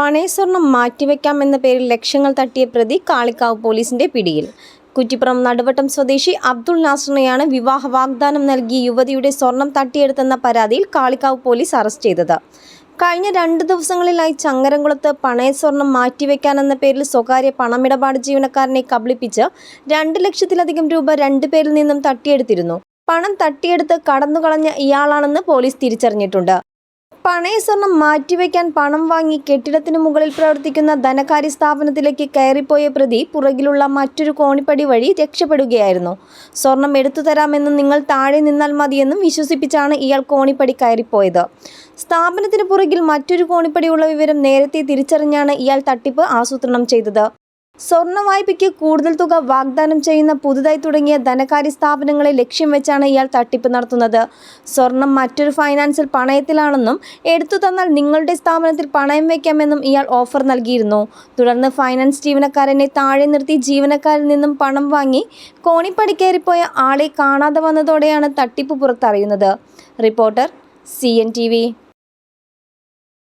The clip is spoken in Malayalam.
പണയസ്വർണം മാറ്റിവെക്കാം എന്ന പേരിൽ ലക്ഷങ്ങൾ തട്ടിയ പ്രതി കാളിക്കാവ് പോലീസിന്റെ പിടിയിൽ. കുറ്റിപ്പുറം നടുവട്ടം സ്വദേശി അബ്ദുൾ നാസറിനെയാണ് വിവാഹ വാഗ്ദാനം നൽകി യുവതിയുടെ സ്വർണം തട്ടിയെടുത്തെന്ന പരാതിയിൽ കാളിക്കാവ് പോലീസ് അറസ്റ്റ് ചെയ്തത്. കഴിഞ്ഞ രണ്ട് ദിവസങ്ങളിലായി ചങ്ങരംകുളത്ത് പണയസ്വർണം മാറ്റിവെക്കാനെന്ന പേരിൽ സ്വകാര്യ പണമിടപാട് ജീവനക്കാരനെ കബളിപ്പിച്ച് രണ്ട് ലക്ഷത്തിലധികം രൂപ രണ്ടുപേരിൽ നിന്നും തട്ടിയെടുത്തിരുന്നു. പണം തട്ടിയെടുത്ത് കടന്നുകളഞ്ഞ ഇയാളാണെന്ന് പോലീസ് തിരിച്ചറിഞ്ഞിട്ടുണ്ട്. പണയസ്വർണം മാറ്റിവെക്കാൻ പണം വാങ്ങി കെട്ടിടത്തിന് മുകളിൽ പ്രവർത്തിക്കുന്ന ധനകാര്യ സ്ഥാപനത്തിലേക്ക് കയറിപ്പോയ പ്രതി പുറകിലുള്ള മറ്റൊരു കോണിപ്പടി വഴി രക്ഷപ്പെടുകയായിരുന്നു. സ്വർണം എടുത്തു തരാമെന്ന് നിങ്ങൾ താഴെ നിന്നാൽ മതിയെന്നും വിശ്വസിപ്പിച്ചാണ് ഇയാൾ കോണിപ്പടി കയറിപ്പോയത്. സ്ഥാപനത്തിന് പുറകിൽ മറ്റൊരു കോണിപ്പടിയുള്ള വിവരം നേരത്തെ തിരിച്ചറിഞ്ഞാണ് ഇയാൾ തട്ടിപ്പ് ആസൂത്രണം ചെയ്തത്. സ്വർണ വായ്പയ്ക്ക് കൂടുതൽ തുക വാഗ്ദാനം ചെയ്യുന്ന പുതുതായി തുടങ്ങിയ ധനകാര്യ സ്ഥാപനങ്ങളെ ലക്ഷ്യം വെച്ചാണ് ഇയാൾ തട്ടിപ്പ് നടത്തുന്നത്. സ്വർണം മറ്റൊരു ഫൈനാൻസിൽ പണയത്തിലാണെന്നും എടുത്തു തന്നാൽ നിങ്ങളുടെ സ്ഥാപനത്തിൽ പണയം വയ്ക്കാമെന്നും ഇയാൾ ഓഫർ നൽകിയിരുന്നു. തുടർന്ന് ഫൈനാൻസ് ജീവനക്കാരനെ താഴെ നിർത്തി ജീവനക്കാരിൽ നിന്നും പണം വാങ്ങി കോണിപ്പടി കയറിപ്പോയ ആളെ കാണാതെ വന്നതോടെയാണ് തട്ടിപ്പ് പുറത്തറിയുന്നത്. Reporter C N T V.